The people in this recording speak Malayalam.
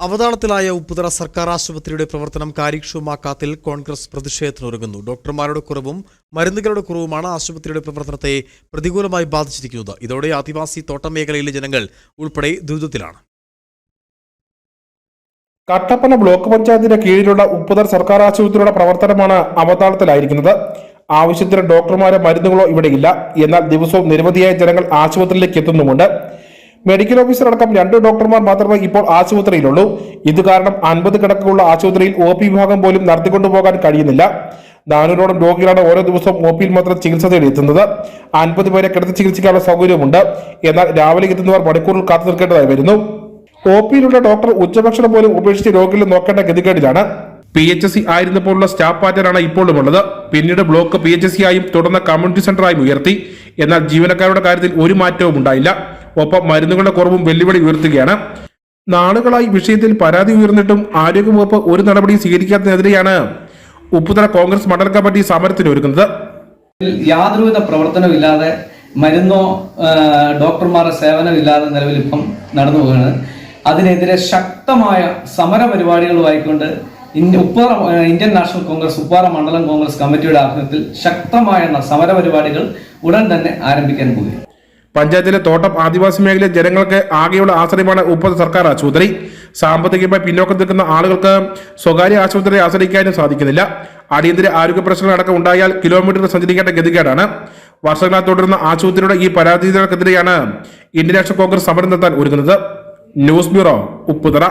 അവതാളത്തിലായ ഉപ്പുതറ സർക്കാർ ആശുപത്രിയുടെ പ്രവർത്തനം കാര്യക്ഷമമാക്കാത്തിൽ കോൺഗ്രസ് പ്രതിഷേധത്തിനൊരുങ്ങുന്നു. ഡോക്ടർമാരുടെ കുറവും മരുന്നുകളുടെ കുറവുമാണ് ആശുപത്രിയുടെ പ്രവർത്തനത്തെ പ്രതികൂലമായി ബാധിച്ചിരിക്കുന്നത്. ഇതോടെ ആദിവാസി തോട്ടം മേഖലയിലെ ജനങ്ങൾ ഉൾപ്പെടെ ദുരിതത്തിലാണ്. കട്ടപ്പന ബ്ലോക്ക് പഞ്ചായത്തിന്റെ കീഴിലുള്ള ഉപ്പുതർ സർക്കാർ ആശുപത്രിയുടെ പ്രവർത്തനമാണ് അവതാളത്തിലായിരിക്കുന്നത്. ആവശ്യത്തിന് ഡോക്ടർമാരെ മരുന്നുകളോ ഇവിടെയില്ല. എന്നാൽ ദിവസവും നിരവധിയായ ജനങ്ങൾ ആശുപത്രിയിലേക്ക് എത്തുന്നുമുണ്ട്. മെഡിക്കൽ ഓഫീസർ അടക്കം രണ്ട് ഡോക്ടർമാർ മാത്രമേ ഇപ്പോൾ ആശുപത്രിയിലുള്ളൂ. ഇത് കാരണം അൻപത് കിടക്കുള്ള ആശുപത്രിയിൽ ഒ പി വിഭാഗം പോലും നടത്തിക്കൊണ്ടുപോകാൻ കഴിയുന്നില്ല. നാനൂറോളം രോഗികളാണ് ഓരോ ദിവസവും ഒ പിയിൽ മാത്രം ചികിത്സ തേടി എത്തുന്നത് അൻപത് പേരെ കിടത്തി ചികിത്സിക്കാനുള്ള സൗകര്യമുണ്ട് എന്നാൽ രാവിലെ എത്തുന്നവർ മണിക്കൂറിൽ കാത്തു നിൽക്കേണ്ടതായി വരുന്നു. ഒ പിയിലുള്ള ഡോക്ടർ ഉച്ചഭക്ഷണം പോലും ഉപേക്ഷിച്ച് രോഗികളെ നോക്കേണ്ട ഗതികേടിലാണ്. പി എച്ച് എസ് സി ആയിരുന്നപ്പോഴുള്ള സ്റ്റാഫ് പാറ്റേണാണ് ഇപ്പോഴും ഉള്ളത്. പിന്നീട് block P H S C ആയും തുടർന്ന് കമ്മ്യൂണിറ്റി സെന്ററായും ഉയർത്തി. എന്നാൽ ജീവനക്കാരുടെ കാര്യത്തിൽ ഒരു മാറ്റവും ഉണ്ടായില്ല. ഒപ്പം മരുന്നുകളുടെ കുറവും വെല്ലുവിളി ഉയർത്തുകയാണ്. നാളുകളായി വിഷയത്തിൽ പരാതി ഉയർന്നിട്ടും ആരോഗ്യവകുപ്പ് ഒരു നടപടിയും സ്വീകരിക്കാത്തതിനെതിരെയാണ് ഉപ്പുതല കോൺഗ്രസ് മണ്ഡല കമ്മിറ്റി സമരത്തിന് ഒരുക്കുന്നത് യാതൊരുവിധ പ്രവർത്തനമില്ലാതെ മരുന്നോ ഡോക്ടർമാരുടെ സേവനമില്ലാതെ നിലവിൽ ഇപ്പം നടന്നു പോവുകയാണ്. അതിനെതിരെ ശക്തമായ സമര പരിപാടികളുമായിക്കൊണ്ട് ഉപ്പാറ ഇന്ത്യൻ നാഷണൽ കോൺഗ്രസ് ഉപ്പാറ മണ്ഡലം കോൺഗ്രസ് കമ്മിറ്റിയുടെ ആഭിമുഖ്യത്തിൽ ശക്തമായ സമര പരിപാടികൾ ഉടൻ തന്നെ ആരംഭിക്കാൻ പോവുകയാണ്. പഞ്ചായത്തിലെ തോട്ടം ആദിവാസി മേഖലയിലെ ജനങ്ങൾക്ക് ആകെയുള്ള ആശ്രയമാണ് ഉപ്പത് സർക്കാർ ആശുപത്രി. സാമ്പത്തികമായി പിന്നോക്കം നിൽക്കുന്ന ആളുകൾക്ക് സ്വകാര്യ ആശുപത്രിയെ ആശ്രയിക്കാനും സാധിക്കുന്നില്ല. അടിയന്തര ആരോഗ്യ പ്രശ്നങ്ങൾ അടക്കം ഉണ്ടായാൽ കിലോമീറ്റർ സഞ്ചരിക്കേണ്ട ഗതികേടാണ്. വർഷങ്ങളായി തുടരുന്ന ആശുപത്രിയുടെ ഈ പരാതികൾക്കെതിരെയാണ് ഇന്ത്യൻ നാഷണൽ കോൺഗ്രസ് സമരം നടത്താൻ ഒരുങ്ങുന്നത്. News bureau Upputhara.